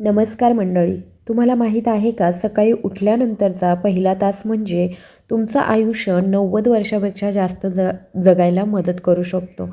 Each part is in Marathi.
नमस्कार मंडळी तुम्हाला माहीत आहे का सकाळी उठल्यानंतरचा पहिला तास म्हणजे तुमचं आयुष्य नव्वद वर्षापेक्षा जास्त ज जगायला मदत करू शकतो.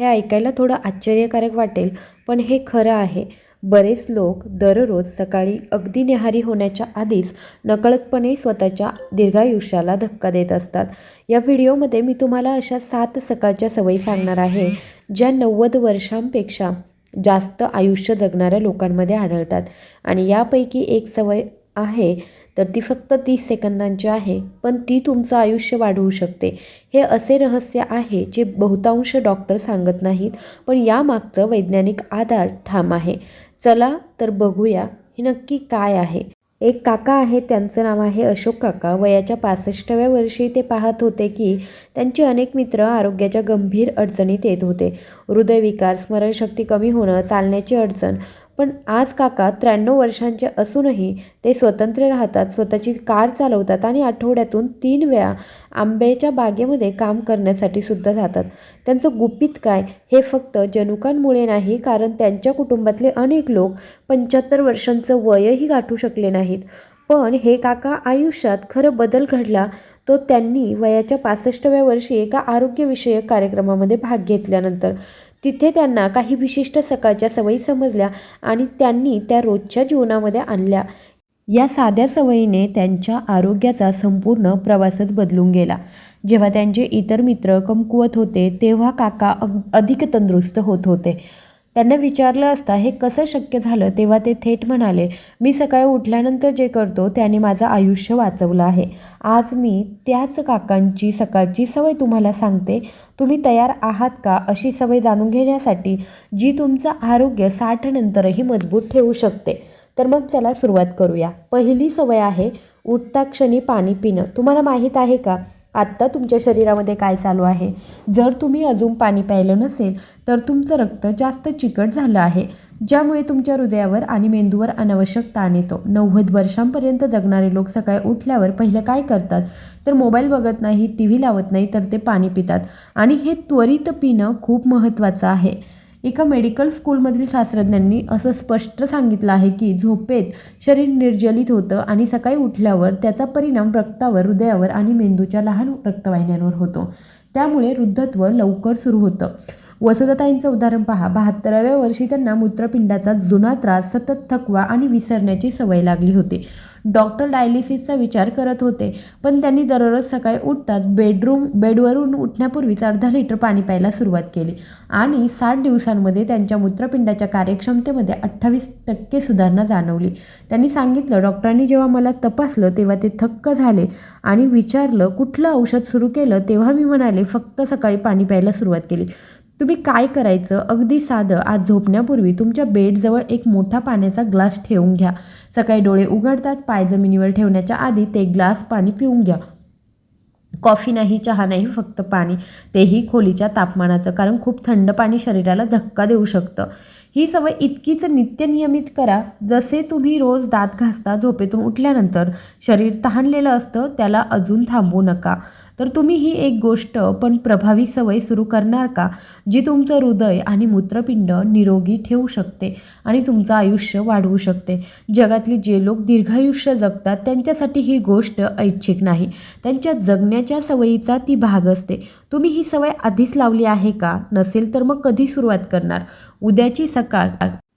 हे ऐकायला थोडं आश्चर्यकारक वाटेल पण हे खरं आहे. बरेच लोक दररोज सकाळी अगदी न्याहारी होण्याच्या आधीच नकळतपणे स्वतःच्या दीर्घायुष्याला धक्का देत असतात. या व्हिडिओमध्ये मी तुम्हाला अशा सात सकाळच्या सवयी सांगणार आहे ज्या नव्वद वर्षांपेक्षा जास्त आयुष्य जगणाऱ्या लोकांमध्ये आढळतात. आणि यापैकी एक सवय आहे तर ती फक्त तीस सेकंदांची आहे पण ती तुमचं आयुष्य वाढवू शकते. हे असे रहस्य आहे जे बहुतांश डॉक्टर सांगत नाहीत पण यामागचं वैज्ञानिक आधार ठाम आहे. चला तर बघूया हे नक्की काय आहे. एक काका आहे त्यांचं नाव आहे अशोक काका. वयाच्या पासष्टव्या वर्षी ते पाहत होते की त्यांचे अनेक मित्र आरोग्याच्या गंभीर अडचणीत येत होते. हृदयविकार स्मरणशक्ती कमी होणं चालण्याची अडचण पण आज काका त्र्याण्णव वर्षांचे असूनही ते स्वतंत्र राहतात स्वतःची कार चालवतात आणि आठवड्यातून तीन वेळा आंब्याच्या बागेमध्ये काम करण्यासाठी सुद्धा जातात. त्यांचं गुपित काय हे फक्त जनुकांमुळे नाही कारण त्यांच्या कुटुंबातले अनेक लोक पंच्याहत्तर वर्षांचं वयही गाठू शकले नाहीत. पण हे काका आयुष्यात खरं बदल घडला तो त्यांनी वयाच्या पासष्टव्या वर्षी एका आरोग्यविषयक कार्यक्रमामध्ये भाग घेतल्यानंतर. तिथे त्यांना काही विशिष्ट सकाळच्या सवयी समजल्या आणि त्यांनी त्या रोजच्या जीवनामध्ये आणल्या. या साध्या सवयीने त्यांच्या आरोग्याचा संपूर्ण प्रवासच बदलून गेला. जेव्हा त्यांचे इतर मित्र कमकुवत होते तेव्हा काका अग अधिक तंदुरुस्त होत होते. त्यांना विचारलं असता हे कसं शक्य झालं? तेव्हा ते थेट म्हणाले मी सकाळी उठल्यानंतर जे करतो त्याने माझं आयुष्य वाचवलं आहे. आज मी त्याच काकांची सकाळची सवय तुम्हाला सांगते. तुम्ही तयार आहात का? अशी सवय जाणून घेण्यासाठी जी तुमचं आरोग्य साठ नंतरही मजबूत ठेवू शकते. तर मग चला सुरुवात करूया. पहिली सवय आहे उठता क्षणी पाणी पिणं. तुम्हाला माहीत आहे का? आत्ता तुमच्या शरीरामध्ये काय चालू आहे? जर तुम्ही अजून पाणी प्यायलं नसेल तर तुमचं रक्त जास्त चिकट झालं आहे. ज्यामुळे तुमच्या हृदयावर आणि मेंदूवर अनावश्यक ताण येतो. नव्वद वर्षांपर्यंत जगणारे लोक सकाळी उठल्यावर पहिलं काय करतात? तर मोबाईल बघत नाही टी व्ही लावत नाही तर ते पाणी पितात. आणि हे त्वरित पिणं खूप महत्त्वाचं आहे. एका मेडिकल स्कूलमधील शास्त्रज्ञांनी असं स्पष्ट सांगितलं आहे की झोपेत शरीर निर्जलित होतं आणि सकाळी उठल्यावर त्याचा परिणाम रक्तावर हृदयावर आणि मेंदूच्या लहान रक्तवाहिन्यांवर होतो. त्यामुळे वृद्धत्व लवकर सुरू होतं. वसुधताईंचं उदाहरण पहा. बहात्तराव्या वर्षी त्यांना मूत्रपिंडाचा जुना त्रास सतत थकवा आणि विसरण्याची सवय लागली होती. डॉक्टर डायलिसिसचा विचार करत होते. पण त्यांनी दररोज सकाळी उठताच बेडरूम बेडवरून उठण्यापूर्वीच अर्धा लिटर पाणी प्यायला सुरुवात केली. आणि साठ दिवसांमध्ये त्यांच्या मूत्रपिंडाच्या कार्यक्षमतेमध्ये अठ्ठावीस टक्के सुधारणा जाणवली. त्यांनी सांगितलं डॉक्टरांनी जेव्हा मला तपासलं तेव्हा ते थक्क झाले आणि विचारलं कुठलं औषध सुरू केलं तेव्हा मी म्हणाले फक्त सकाळी पाणी प्यायला सुरुवात केली. तुम्ही काय करायचं? अगदी साधं. आज झोपण्यापूर्वी तुमच्या बेडजवळ एक मोठा पाण्याचा ग्लास ठेवून घ्या. सकाळी डोळे उघडतात पाय जमिनीवर ठेवण्याच्या आधी ते ग्लास पाणी पिऊन घ्या. कॉफी नाही चहा नाही फक्त पाणी. तेही खोलीच्या तापमानाचं कारण खूप थंड पाणी शरीराला धक्का देऊ शकतं. ही सवय इतकीच नित्यनियमित करा जसे तुम्ही रोज दात घासता झोपेतून उठल्यानंतर शरीर तहानलेलं असतं त्याला अजून थांबू नका. तर तुम्ही ही एक गोष्ट पण प्रभावी सवय सुरू करणार का जी तुमचं हृदय आणि मूत्रपिंड निरोगी ठेवू शकते आणि तुमचं आयुष्य वाढवू शकते? जगातली जे लोक दीर्घायुष्य जगतात त्यांच्यासाठी ही गोष्ट ऐच्छिक नाही. त्यांच्या जगण्याच्या सवयीचा ती भाग असते. तुम्ही ही सवय आधीच लावली आहे का? नसेल तर मग कधी सुरुवात करणार? उद्याची सकाळ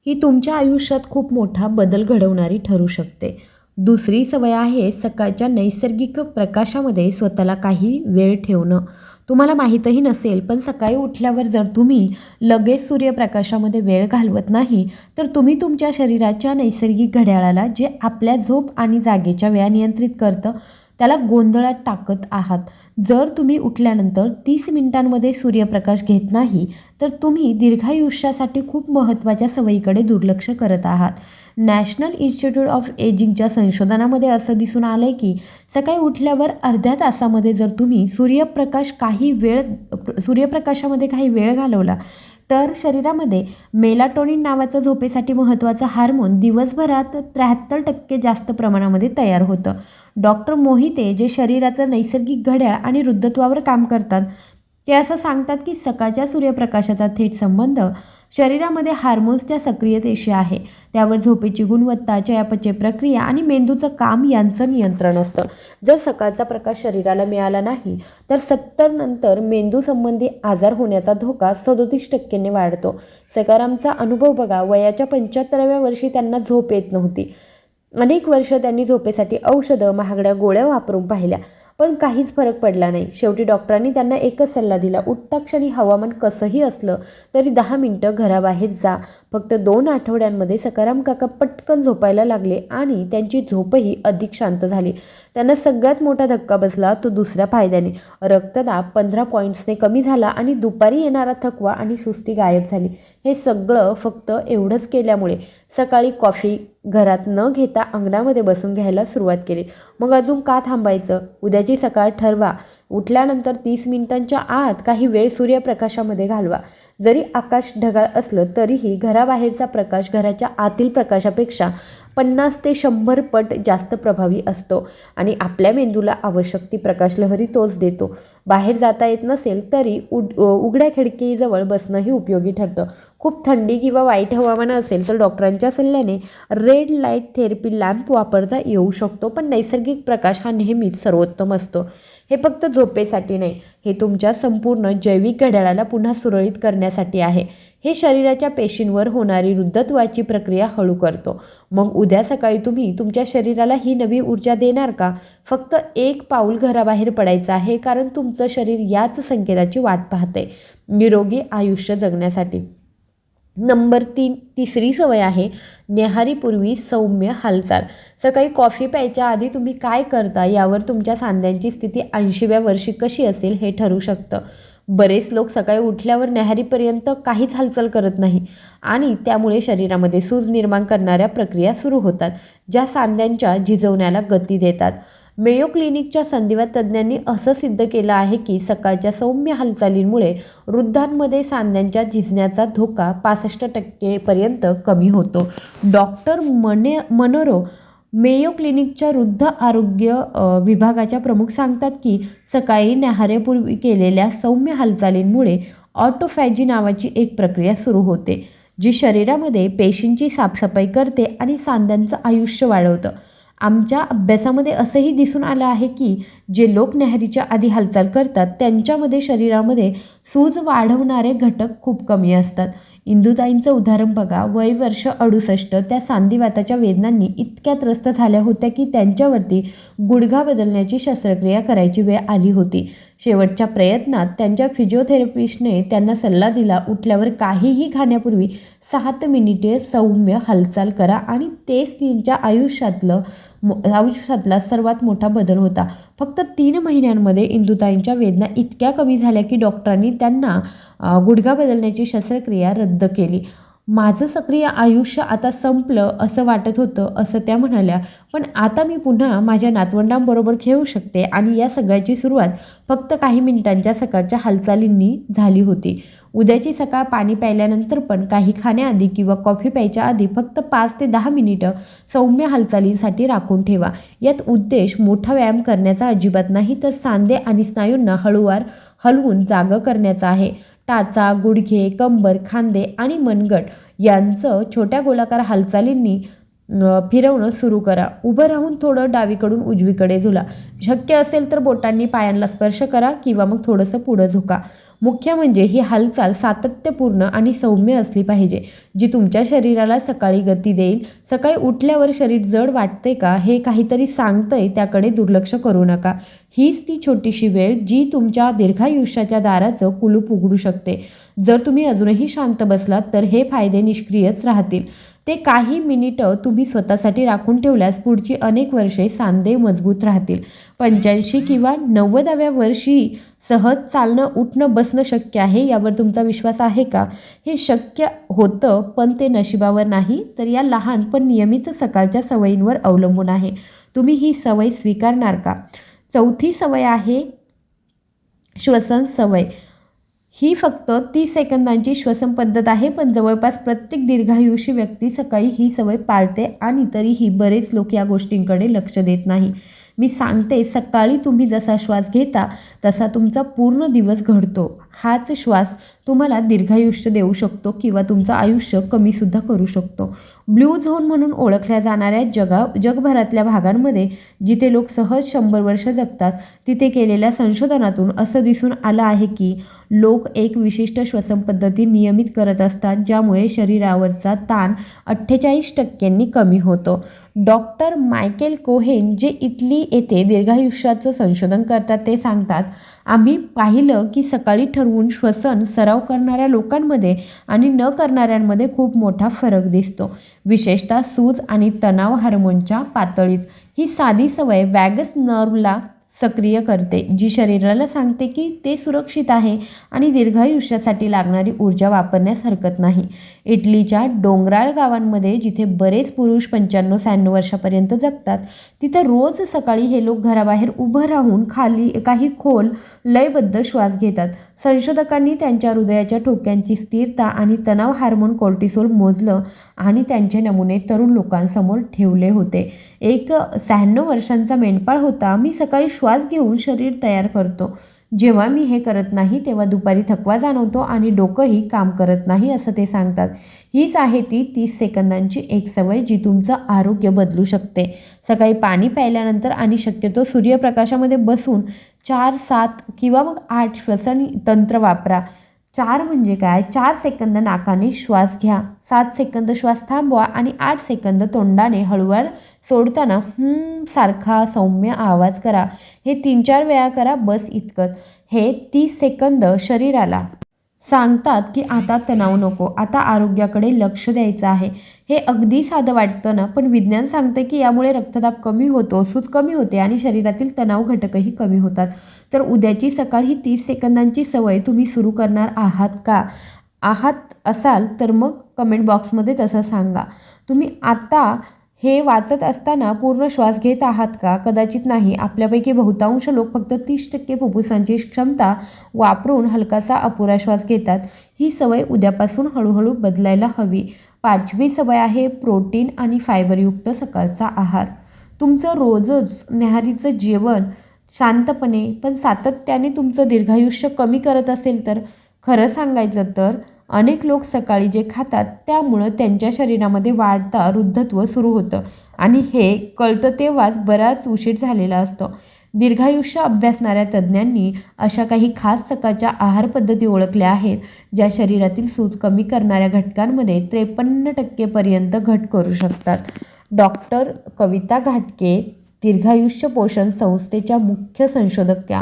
ही तुमच्या आयुष्यात खूप मोठा बदल घडवणारी ठरू शकते. दुसरी सवय आहे सकाळच्या नैसर्गिक प्रकाशामध्ये स्वतःला काही वेळ ठेवणं. तुम्हाला माहीतही नसेल पण सकाळी उठल्यावर जर तुम्ही लगेच सूर्यप्रकाशामध्ये वेळ घालवत नाही तर तुम्ही तुमच्या शरीराच्या नैसर्गिक घड्याळाला जे आपल्या झोप आणि जागेच्या वेळा नियंत्रित करतं त्याला गोंधळात टाकत आहात. जर तुम्ही उठल्यानंतर तीस मिनिटांमध्ये सूर्यप्रकाश घेत नाही तर तुम्ही दीर्घायुष्यासाठी खूप महत्त्वाच्या सवयीकडे दुर्लक्ष करत आहात. नॅशनल इन्स्टिट्यूट ऑफ एजिंगच्या संशोधनामध्ये असं दिसून आलं आहे की सकाळी उठल्यावर अर्ध्या तासामध्ये जर तुम्ही सूर्यप्रकाश काही वेळ सूर्यप्रकाशामध्ये काही वेळ घालवला तर शरीरामध्ये मेलाटोनिन नावाचं झोपेसाठी महत्त्वाचं हार्मोन दिवसभरात त्र्याहत्तर टक्के जास्त प्रमाणामध्ये तयार होतं. डॉक्टर मोहिते जे शरीराचं नैसर्गिक घड्याळ आणि वृद्धत्वावर काम करतात ते असं सांगतात की सकाळच्या सूर्यप्रकाशाचा थेट संबंध शरीरामध्ये हार्मोन्सच्या सक्रियतेशी आहे. त्यावर झोपेची गुणवत्ता चयापचय प्रक्रिया आणि मेंदूचं काम यांचं नियंत्रण असतं. जर सकाळचा प्रकाश शरीराला मिळाला नाही तर सत्तर नंतर मेंदू संबंधी आजार होण्याचा धोका सदोतीस टक्क्यांनी वाढतो. सकारामचा अनुभव बघा वयाच्या पंच्याहत्तराव्या वर्षी त्यांना झोप येत नव्हती. अनेक वर्ष त्यांनी झोपेसाठी औषधं महागड्या गोळ्या वापरून पाहिल्या पण काहीच फरक पडला नाही. शेवटी डॉक्टरांनी त्यांना एकच सल्ला दिला उठता क्षणी हवामान कसंही असलं तरी दहा मिनटं घराबाहेर जा. फक्त दोन आठवड्यांमध्ये सकाराम काका पटकन झोपायला लागले आणि त्यांची झोपही अधिक शांत झाली. त्यांना सगळ्यात मोठा धक्का बसला तो दुसऱ्या फायद्याने. रक्तदाब पंधरा पॉईंट्सने कमी झाला आणि दुपारी येणारा थकवा आणि सुस्ती गायब झाली. हे सगळं फक्त एवढंच केल्यामुळे सकाळी कॉफी घरात न घेता अंगणामध्ये बसून घ्यायला सुरुवात केली. मग अजून का थांबायचं? उद्याची सकाळ ठरवा. उठल्यानंतर तीस मिनिटांच्या आत काही वेळ सूर्यप्रकाशामध्ये घालवा. जरी आकाश ढगाळ असलं तरीही घराबाहेरचा प्रकाश घराच्या आतील प्रकाशापेक्षा पन्नास ते शंभर पट जास्त प्रभावी असतो आणि आपल्या मेंदूला आवश्यक ती प्रकाशलहरी तोच देतो. बाहेर जाता येत नसेल तरी उड उघड्या खिडकीजवळ बसणंही उपयोगी ठरतं. खूप थंडी किंवा वाईट हवामान असेल तर डॉक्टरांच्या सल्ल्याने रेड लाइट थेरपी लॅम्प वापरता येऊ शकतो पण नैसर्गिक प्रकाश हा नेहमीच सर्वोत्तम असतो. हे फक्त झोपेसाठी नाही हे तुमच्या संपूर्ण जैविक घड्याळाला पुन्हा सुरळीत करण्यासाठी आहे. हे शरीराच्या पेशींवर होणारी वृद्धत्वाची प्रक्रिया हळू करतो. मग उद्या सकाळी तुम्ही तुमच्या शरीराला ही नवी ऊर्जा देणार का? फक्त एक पाऊल घराबाहेर पडायचं आहे कारण तुमचं शरीर याच संकेताची वाट पाहते. निरोगी आयुष्य जगण्यासाठी. नंबर तीन तिसरी सवय आहे न्याहारीपूर्वी सौम्य हालचाल. सकाळी कॉफी प्यायच्या आधी तुम्ही काय करता यावर तुमच्या सांध्यांची स्थिती ऐंशीव्या वर्षी कशी असेल हे ठरू शकतं. बरेच लोक सकाळी उठल्यावर न्याहारीपर्यंत काहीच हालचाल करत नाही आणि त्यामुळे शरीरामध्ये सूज निर्माण करणाऱ्या प्रक्रिया सुरू होतात ज्या सांध्यांच्या झिजवण्याला गती देतात. मेयो क्लिनिकच्या संधिवात तज्ज्ञांनी असं सिद्ध केलं आहे की सकाळच्या सौम्य हालचालींमुळे वृद्धांमध्ये सांध्यांच्या झिजण्याचा धोका पासष्ट टक्केपर्यंत कमी होतो. डॉक्टर मने मनोरो मेयो क्लिनिकच्या वृद्ध आरोग्य विभागाच्या प्रमुख सांगतात की सकाळी न्याहारेपूर्वी केलेल्या सौम्य हालचालींमुळे ऑटोफॅजी नावाची एक प्रक्रिया सुरू होते जी शरीरामध्ये पेशींची साफसफाई करते आणि सांध्यांचं आयुष्य वाढवतं. आमच्या अभ्यासामध्ये असंही दिसून आलं आहे की जे लोक न्याहारीच्या आधी हालचाल करतात त्यांच्यामध्ये शरीरामध्ये सूज वाढवणारे घटक खूप कमी असतात. इंदुताईंचं उदाहरण बघा. वय वर्ष अडुसष्ट. त्या सांधिवाताच्या वेदनांनी इतक्या त्रस्त झाल्या होत्या की त्यांच्यावरती गुडघा बदलण्याची शस्त्रक्रिया करायची वेळ आली होती. शेवटच्या प्रयत्नात त्यांच्या फिजिओथेरपिस्टने त्यांना सल्ला दिला उठल्यावर काहीही खाण्यापूर्वी सात मिनिटे सौम्य हालचाल करा आणि तेच त्यांच्या आयुष्यातलं आयुष्यातला सर्वात मोठा बदल होता. फक्त तीन महिन्यांमध्ये इंदुताईंच्या वेदना इतक्या कमी झाल्या की डॉक्टरांनी त्यांना गुडघा बदलण्याची शस्त्रक्रिया रद्द केली. माझं सक्रिय आयुष्य आता संपलं असं वाटत होतं असं त्या म्हणाल्या. पण आता मी पुन्हा माझ्या नातवंडांबरोबर खेळू शकते आणि या सगळ्याची सुरुवात फक्त काही मिनिटांच्या सकाळच्या हालचालींनी झाली होती. उद्याची सकाळ पाणी प्यायल्यानंतर पण काही खाण्याआधी किंवा कॉफी प्यायच्या आधी फक्त पाच ते दहा मिनिटं सौम्य हालचालींसाठी राखून ठेवा. यात उद्देश मोठा व्यायाम करण्याचा अजिबात नाही तर सांधे आणि स्नायूंना हळूवार हलवून जागं करण्याचा आहे. टाचा गुडघे कंबर खांदे आणि मनगट यांचं छोट्या गोलाकार हालचालींनी फिरवणं सुरू करा. उभं राहून थोडं डावीकडून उजवीकडे झुला. शक्य असेल तर बोटांनी पायांना स्पर्श करा किंवा मग थोडंसं पुढं झुका. मुख्य म्हणजे ही हालचाल सातत्यपूर्ण आणि सौम्य असली पाहिजे जी तुमच्या शरीराला सकाळी गती देईल. सकाळी उठल्यावर शरीर जड वाटते का हे काहीतरी सांगतंय त्याकडे दुर्लक्ष करू नका. हीच ती छोटीशी वेळ जी तुमच्या दीर्घायुष्याच्या दाराचं कुलूप उघडू शकते. जर तुम्ही अजूनही शांत बसलात तर हे फायदे निष्क्रियच राहतील. ते काही मिनिटं तुम्ही स्वतःसाठी राखून ठेवल्यास पुढची अनेक वर्षे सांधे मजबूत राहतील. पंच्याऐंशी किंवा नव्वदाव्या वर्षी सहज चालणं उठणं बसणं शक्य आहे यावर तुमचा विश्वास आहे का? हे शक्य होतं पण ते नशिबावर नाही तर या लहान पण नियमित सकाळच्या सवयींवर अवलंबून आहे. तुम्ही ही सवय स्वीकारणार का? चौथी सवय आहे श्वसन सवय. ही फक्त तीस सेकंदांची श्वसन पद्धत आहे पण जवळपास प्रत्येक दीर्घायुषी व्यक्ती सकाळी ही सवय पाळते आणि तरीही बरेच लोक या गोष्टींकडे लक्ष देत नाही. मी सांगते सकाळी तुम्ही जसा श्वास घेता तसा तुमचा पूर्ण दिवस घडतो. हाच श्वास तुम्हाला दीर्घायुष्य देऊ शकतो किंवा तुमचं आयुष्य कमीसुद्धा करू शकतो. ब्ल्यू झोन म्हणून ओळखल्या जाणाऱ्या जगा जगभरातल्या भागांमध्ये जिथे लोक सहज शंभर वर्ष जगतात तिथे केलेल्या संशोधनातून असं दिसून आलं आहे की लोक एक विशिष्ट श्वसन पद्धती नियमित करत असतात ज्यामुळे शरीरावरचा ताण अठ्ठेचाळीस टक्क्यांनी कमी होतो. डॉक्टर मायकेल कोहेन जे इटली येथे दीर्घायुष्याचं संशोधन करतात ते सांगतात आम्ही पाहिलं की सकाळी ठरवून श्वसन सराव करणाऱ्या लोकांमध्ये आणि न करणाऱ्यांमध्ये खूप मोठा फरक दिसतो. विशेषतः सूज आणि तणाव हार्मोनच्या पातळीत. ही साधी सवय वॅगस नर्वला सक्रिय करते जी शरीराला सांगते की ते सुरक्षित आहे आणि दीर्घायुष्यासाठी लागणारी ऊर्जा वापरण्यास हरकत नाही. इटलीच्या डोंगराळ गावांमध्ये जिथे बरेच पुरुष पंच्याण्णव शहाण्णव वर्षापर्यंत जगतात तिथं रोज सकाळी हे लोक घराबाहेर उभं राहून खाली काही खोल लयबद्ध श्वास घेतात. संशोधकांनी त्यांच्या हृदयाच्या ठोक्यांची स्थिरता आणि तणाव हार्मोन कोर्टिसोल मोजलं आणि त्यांचे नमुने तरुण लोकांसमोर ठेवले होते. एक शहाण्णव वर्षांचा मेंढपाळ होता. मी सकाळी श्वास घेऊन शरीर तयार करतो. जेव्हा मी हे करत नाही तेव्हा दुपारी थकवा जाणवतो आणि डोकंही काम करत नाही असं ते सांगतात. हीच आहे ती तीस सेकंदांची एक सवय जी तुमचं आरोग्य बदलू शकते. सकाळी पाणी प्यायल्यानंतर आणि शक्यतो सूर्यप्रकाशामध्ये बसून चार सात किंवा मग आठ श्वसन तंत्र वापरा. चार म्हणजे काय? चार सेकंद नाकाने श्वास घ्या. सात सेकंद श्वास थांबवा आणि आठ सेकंद तोंडाने हळूवार सोडताना सारखा सौम्य आवाज करा. हे तीन चार वेळा करा बस इतकंच. हे तीस सेकंद शरीराला सांगतात की आता तणाव नको आता आरोग्याकडे लक्ष द्यायचं आहे. हे अगदी साधं वाटतं ना पण विज्ञान सांगते की यामुळे रक्तदाब कमी होतो सूज कमी होते आणि शरीरातील तणाव घटकही कमी होतात. तर उद्याची सकाळ ही तीस सेकंदांची सवय तुम्ही सुरू करणार आहात का? आहात असाल तर मग कमेंट बॉक्समध्ये तसं सांगा. तुम्ही आता हे वाचत असताना पूर्ण श्वास घेत आहात का? कदाचित नाही. आपल्यापैकी बहुतांश लोक फक्त तीस टक्के फुफ्फुसांची क्षमता वापरून हलकासा अपुरा श्वास घेतात. ही सवय उद्यापासून हळूहळू बदलायला हवी. पाचवी सवय आहे प्रोटीन आणि फायबरयुक्त सकाळचा आहार. तुमचं रोजच न्याहारीचं जेवण शांतपणे पण सातत्याने तुमचं दीर्घायुष्य कमी करत असेल तर? खरं सांगायचं तर अनेक लोक सकाळी जे खातात त्यामुळं त्यांच्या शरीरामध्ये वाढता वृद्धत्व सुरू होतं. आणि हे कळतं तेव्हाच बराच उशीर झालेला असतो. दीर्घायुष्य अभ्यासणाऱ्या तज्ज्ञांनी अशा काही खास सकाळच्या आहार पद्धती ओळखल्या आहेत ज्या शरीरातील सूज कमी करणाऱ्या घटकांमध्ये त्रेपन्न टक्केपर्यंत घट करू शकतात. डॉक्टर कविता घाटके दीर्घायुष्य पोषण संस्थेच्या मुख्य संशोधक त्या.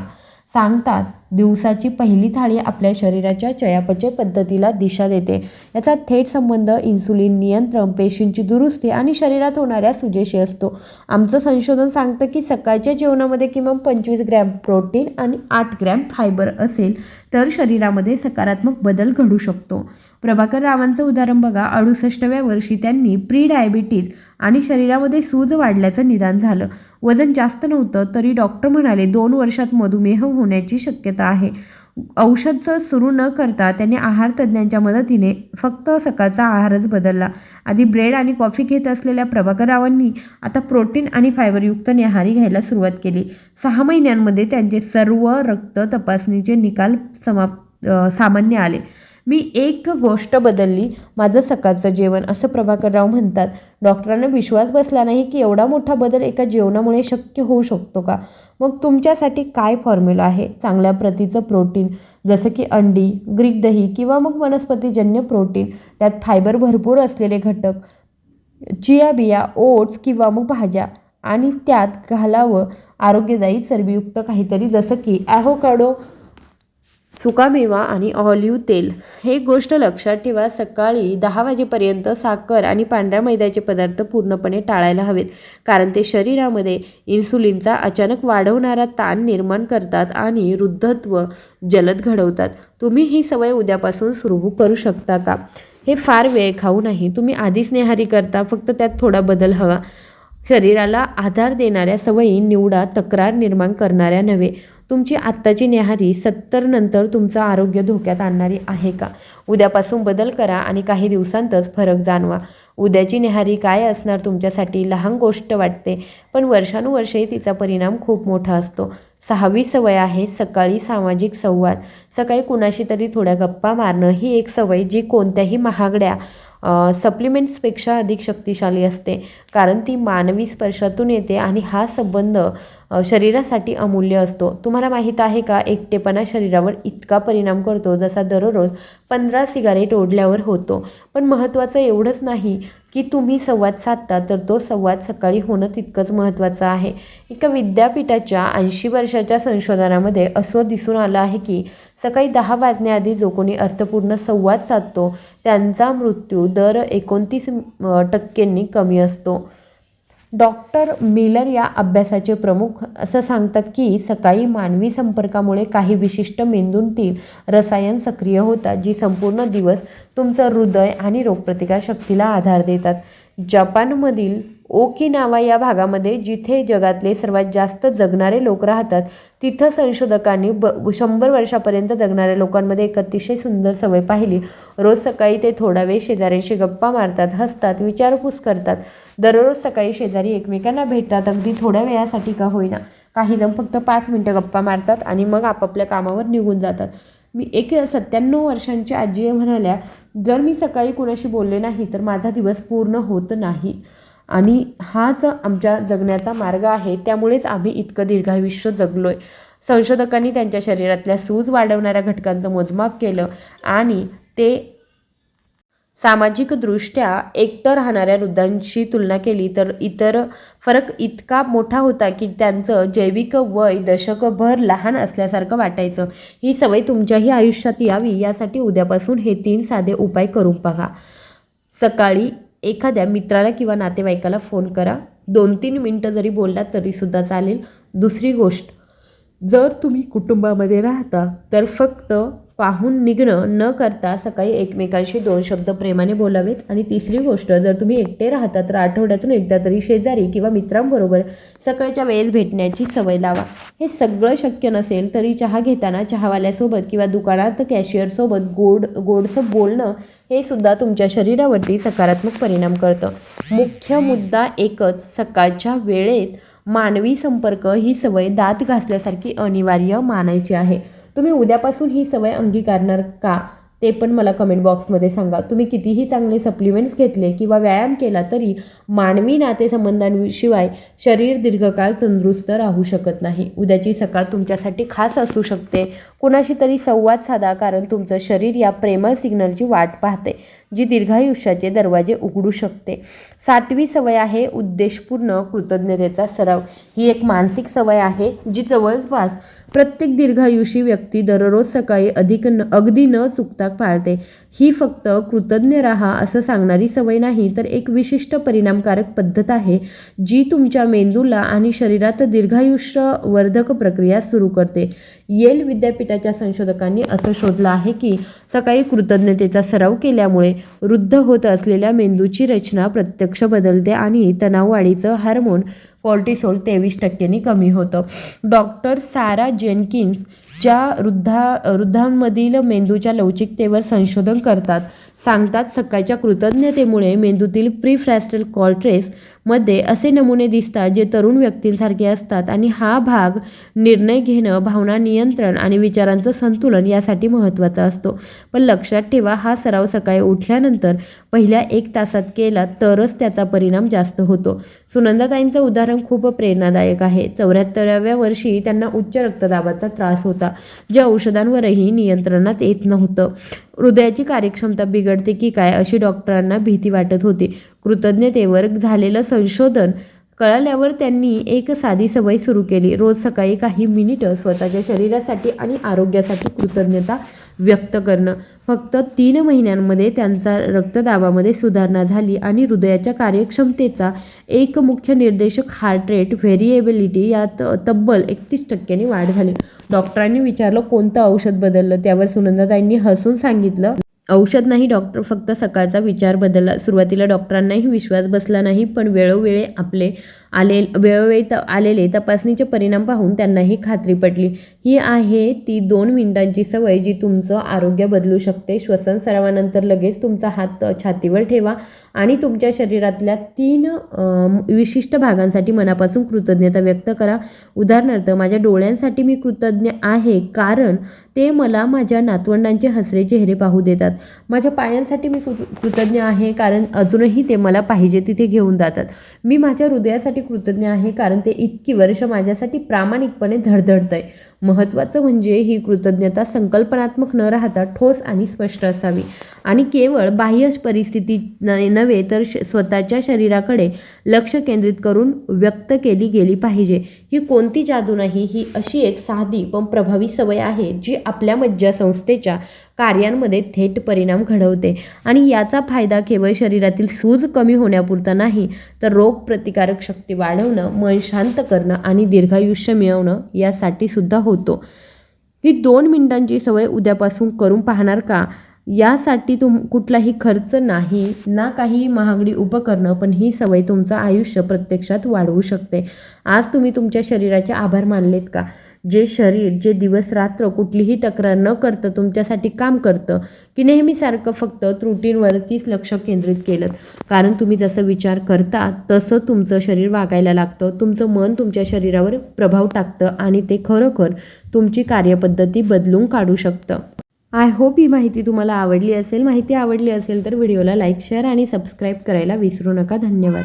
सांगतात दिवसाची पहिली थाळी आपल्या शरीराच्या चयापचय पद्धतीला दिशा देते. याचा थेट संबंध इन्सुलिन नियंत्रण पेशींची दुरुस्ती आणि शरीरात होणाऱ्या सुजेशी असतो. आमचं संशोधन सांगतं की सकाळच्या जेवणामध्ये किमान पंचवीस ग्रॅम प्रोटीन आणि आठ ग्रॅम फायबर असेल तर शरीरामध्ये सकारात्मक बदल घडू शकतो. प्रभाकर रावांचं उदाहरण बघा. अडुसष्टव्या वर्षी त्यांनी प्री डायबिटीज आणि शरीरामध्ये सूज वाढल्याचं निदान झालं. वजन जास्त नव्हतं तरी डॉक्टर म्हणाले दोन वर्षात मधुमेह होण्याची शक्यता आहे. औषधचं सुरू न करता त्यांनी आहार तज्ज्ञांच्या मदतीने फक्त सकाळचा आहारच बदलला. आधी ब्रेड आणि कॉफी घेत असलेल्या प्रभाकर रावांनी आता प्रोटीन आणि फायबरयुक्त निहारी घ्यायला सुरुवात केली. सहा महिन्यांमध्ये त्यांचे सर्व रक्त तपासणीचे निकाल समाप सामान्य आले. मी एक गोष्ट बदलली. माझं सकाळचं जेवण असं प्रभाकरराव म्हणतात. डॉक्टरांना विश्वास बसला नाही की एवढा मोठा बदल एका जेवणामुळे शक्य होऊ शकतो का? मग तुमच्यासाठी काय फॉर्म्युला आहे? चांगल्या प्रतीचं प्रोटीन जसं की अंडी ग्रीक दही किंवा मग वनस्पतीजन्य प्रोटीन त्यात फायबर भरपूर असलेले घटक चिया बिया ओट्स किंवा मग भाज्या आणि त्यात घालावं आरोग्यदायी चरबीयुक्त काहीतरी जसं की ॲहोकाडो सुकामेवा आणि ऑलिव्ह तेल. हे गोष्ट लक्षात ठेवा सकाळी दहा वाजेपर्यंत साखर आणि पांढऱ्या मैद्याचे पदार्थ पूर्णपणे टाळायला हवेत कारण ते शरीरामध्ये इन्सुलिनचा अचानक वाढवणारा ताण निर्माण करतात आणि वृद्धत्व जलद घडवतात. तुम्ही ही सवय उद्यापासून सुरू करू शकता का? हे फार वेळ खाऊ नाही. तुम्ही आधीच नेहारी करता फक्त त्यात थोडा बदल हवा. शरीराला आधार देणाऱ्या सवयी निवडा तक्रार निर्माण करणाऱ्या नव्हे. तुमची आत्ताची न्याहारी सत्तर नंतर तुमचं आरोग्य धोक्यात आणणारी आहे का? उद्यापासून बदल करा आणि काही दिवसांतच फरक जाणवा. उद्याची न्याहारी काय असणार तुमच्यासाठी लहान गोष्ट वाटते पण वर्षानुवर्षे तिचा परिणाम खूप मोठा असतो. सहावी सवय आहे सकाळी सामाजिक संवाद. सकाळी कुणाशी तरी थोड्या गप्पा मारणं ही एक सवय जी कोणत्याही महागड्या सप्लिमेंट्सपेक्षा अधिक शक्तिशाली असते. कारण ती मानवी स्पर्शातून येते आणि हा संबंध शरीरासाठी अमूल्य असतो. तुम्हाला माहीत आहे का एकटेपणा शरीरावर इतका परिणाम करतो जसा दररोज पंधरा सिगारेट ओढल्यावर होतो. पण महत्त्वाचं एवढंच नाही की तुम्ही संवाद साधता तर तो संवाद सकाळी होणं तितकंच महत्त्वाचं आहे. एका विद्यापीठाच्या ऐंशी वर्षाच्या संशोधनामध्ये असं दिसून आलं आहे की सकाळी दहा वाजण्याआधी जो कोणी अर्थपूर्ण संवाद साधतो त्यांचा मृत्यू दर एकोणतीस टक्क्यांनी कमी असतो. डॉक्टर मिलर या अभ्यासाचे प्रमुख असं सांगतात की सकाळी मानवी संपर्कामुळे काही विशिष्ट मेंदूंतील रसायन सक्रिय होतात जी संपूर्ण दिवस तुमचं हृदय आणि रोगप्रतिकार शक्तीला आधार देतात. जपानमधील ओकिनावा या भागामध्ये जिथे जगातले सर्वात जास्त जगणारे लोक राहतात तिथं संशोधकांनी ब शंभर वर्षापर्यंत जगणाऱ्या लोकांमध्ये एक अतिशय सुंदर सवय पाहिली. रोज सकाळी ते थोडा वेळ शेजाऱ्यांशी गप्पा मारतात हसतात विचारपूस करतात. दररोज सकाळी शेजारी एकमेकांना भेटतात अगदी थोड्या वेळासाठी का होईना. काही जण फक्त पाच मिनटं गप्पा मारतात आणि मग आपापल्या कामावर निघून जातात. मी एक सत्त्याण्णव वर्षांची आजी म्हणाल्या जर मी सकाळी कुणाशी बोलले नाही तर माझा दिवस पूर्ण होत नाही. आणि हाच आमच्या जगण्याचा मार्ग आहे. त्यामुळेच आम्ही इतकं दीर्घायुष्य जगलो आहे संशोधकांनी त्यांच्या शरीरातल्या सूज वाढवणाऱ्या घटकांचं मोजमाप केलं आणि ते सामाजिकदृष्ट्या एकटं राहणाऱ्या वृद्धांशी तुलना केली तर इतर फरक इतका मोठा होता की त्यांचं जैविक वय दशकभर लहान असल्यासारखं वाटायचं. ही सवय तुमच्याही आयुष्यात यावी यासाठी उद्यापासून हे तीन साधे उपाय करून पहा. सकाळी एखाद्या मित्राला किंवा नातेवाईकाला फोन करा. दोन तीन मिनटं जरी बोललात तरीसुद्धा चालेल. दुसरी गोष्ट जर तुम्ही कुटुंबामध्ये राहता तर फक्त पाहून निघणं न करता सकाळी एकमेकांशी दोन शब्द प्रेमाने बोलावेत. आणि तिसरी गोष्ट जर तुम्ही एकटे राहता तर आठवड्यातून एकदा तरी शेजारी किंवा मित्रांबरोबर सकाळच्या वेळेस भेटण्याची सवय लावा. हे सगळं शक्य नसेल तरी चहा घेताना चहावाल्यासोबत किंवा दुकानात कॅशियरसोबत गोड गोडसं बोलणं हे सुद्धा तुमच्या शरीरावरती सकारात्मक परिणाम करतं. मुख्य मुद्दा एकच सकाळच्या वेळेत मानवी संपर्क ही सवय दात घासल्यासारखी अनिवार्य मानायची आहे. तुम्ही उद्यापासून ही सवय अंगीकारणार का? ते पण मला कमेंट बॉक्समध्ये सांगा. तुम्ही कितीही चांगले सप्लिमेंट्स घेतले किंवा व्यायाम केला तरी मानवी नातेसंबंधांशिवाय शरीर दीर्घकाळ तंदुरुस्त राहू शकत नाही. उद्याची सकाळ तुमच्यासाठी खास असू शकते. कुणाशी तरी संवाद साधा कारण तुमचं शरीर या प्रेमळ सिग्नलची वाट पाहते जी दीर्घायुष्याचे दरवाजे उघडू शकते. सातवी सवय आहे उद्देशपूर्ण कृतज्ञतेचा सराव. ही एक मानसिक सवय आहे जी जवळपास प्रत्येक दीर्घायुषी व्यक्ती दररोज सकाळी अधिक न अगदी न चुकता पाळते. ही फक्त कृतज्ञ राहा असं सांगणारी सवय नाही तर एक विशिष्ट परिणामकारक पद्धत आहे जी तुमच्या मेंदूला आणि शरीरात दीर्घायुष्य वर्धक प्रक्रिया सुरू करते. येल विद्यापीठाच्या संशोधकांनी असं शोधलं आहे की सकाळी कृतज्ञतेचा सराव केल्यामुळे वृद्ध होत असलेल्या मेंदूची रचना प्रत्यक्ष बदलते आणि तणाववाढीचं हार्मोन कॉर्टिसोल तेवीस टक्क्यांनी कमी होतं. डॉक्टर सारा जेनकिन्स ज्या वृद्धा वृद्धांमधील मेंदूच्या लवचिकतेवर संशोधन करतात. सांगतात सकाळच्या कृतज्ञतेमुळे मेंदूतील प्रीफ्रॅस्टल मध्ये असे नमुने दिसतात जे तरुण व्यक्तींसारखे असतात आणि हा भाग निर्णय घेणं भावना नियंत्रण आणि विचारांचं संतुलन यासाठी महत्त्वाचा असतो. पण लक्षात ठेवा हा सराव सकाळी उठल्यानंतर पहिल्या एक तासात केला तरच त्याचा परिणाम जास्त होतो. सुनंदाताईंचं उदाहरण खूप प्रेरणादायक आहे. चौऱ्याहत्तराव्या वर्षी त्यांना उच्च रक्तदाबाचा त्रास होता ज्या औषधांवरही नियंत्रणात येत नव्हतं. हृदयाची कार्यक्षमता बिघडते की काय अशी डॉक्टरांना भीती वाटत होती. कृतज्ञतेवर झालेलं संशोधन कळाल्यावर त्यांनी एक साधी सवय सुरू केली. रोज सकाळी काही मिनिटं स्वतःच्या शरीरासाठी आणि आरोग्यासाठी कृतज्ञता व्यक्त करणं. फक्त तीन महिन्यांमध्ये त्यांचा रक्तदाबामध्ये सुधारणा झाली आणि हृदयाच्या कार्यक्षमतेचा एक मुख्य निर्देशक हार्ट रेट व्हेरिएबिलिटी यात तब्बल एकतीस टक्क्यांनी वाढ झाली. डॉक्टरांनी विचारलं कोणतं औषध बदललं? त्यावर सुनंदाताईंनी हसून सांगितलं औषध नाही डॉक्टर फक्त सकाळचा विचार बदलला. सुरुवातीला डॉक्टरांनाही विश्वास बसला नाही पण वेळोवेळी आपले आले वेळोवेळी त आलेले तपासणीचे परिणाम पाहून त्यांनाही खात्री पटली. ही आहे ती दोन मिनिटांची सवय जी तुमचं आरोग्य बदलू शकते. श्वसन सरावानंतर लगेच तुमचा हात छातीवर ठेवा आणि तुमच्या शरीरातल्या तीन विशिष्ट भागांसाठी मनापासून कृतज्ञता व्यक्त करा. उदाहरणार्थ माझ्या डोळ्यांसाठी मी कृतज्ञ आहे कारण ते मला माझ्या नातवंडांचे हसरे चेहरे पाहू देतात. माझ्या पायांसाठी मी कृतज्ञ आहे कारण अजूनही ते मला पाहिजे तिथे घेऊन जातात. मी माझ्या हृदयासाठी कृतज्ञ आहे कारण ते इतकी वर्ष माझ्यासाठी प्रामाणिकपणे धडधडतं आहे महत्त्वाचं म्हणजे ही कृतज्ञता संकल्पनात्मक न राहता ठोस आणि स्पष्ट असावी. आणि केवळ बाह्य परिस्थिती न नव्हे तर श स्वतःच्या शरीराकडे लक्ष केंद्रित करून व्यक्त केली गेली पाहिजे. ही कोणती जादू नाही ही अशी एक साधी पण प्रभावी सवय आहे जी आपल्या मज्जासंस्थेच्या कार्यांमध्ये थेट परिणाम घडवते. आणि याचा फायदा केवळ शरीरातील सूज कमी होण्यापुरता नाही तर रोग प्रतिकारक शक्ती वाढवणं मन शांत करणं आणि दीर्घायुष्य मिळवणं यासाठी सुद्धा होतो. ही दोन मिनिटांची सवय उद्यापासून करून पाहणार का? यासाठी तुम कुठलाही खर्च नाही ना काही महागडी उपकरणं पण ही सवय तुमचं आयुष्य प्रत्यक्षात वाढवू शकते. आज तुम्ही तुमच्या शरीराचे आभार मानलेत का? जे शरीर जे दिवस रात्र कुठलीही तक्रार न करतं तुमच्यासाठी काम करतं की नेहमीसारखं फक्त त्रुटींवरतीच लक्ष केंद्रित केलं. कारण तुम्ही जसं विचार करता तसं तुमचं शरीर वागायला लागतं तुमचं मन तुमच्या शरीरावर प्रभाव टाकतं आणि ते खरोखर तुमची कार्यपद्धती बदलून काढू शकतं. आय होप ही माहिती तुम्हाला आवडली असेल. माहिती आवडली असेल तर व्हिडिओला लाईक शेअर आणि सबस्क्राईब करायला विसरू नका. धन्यवाद.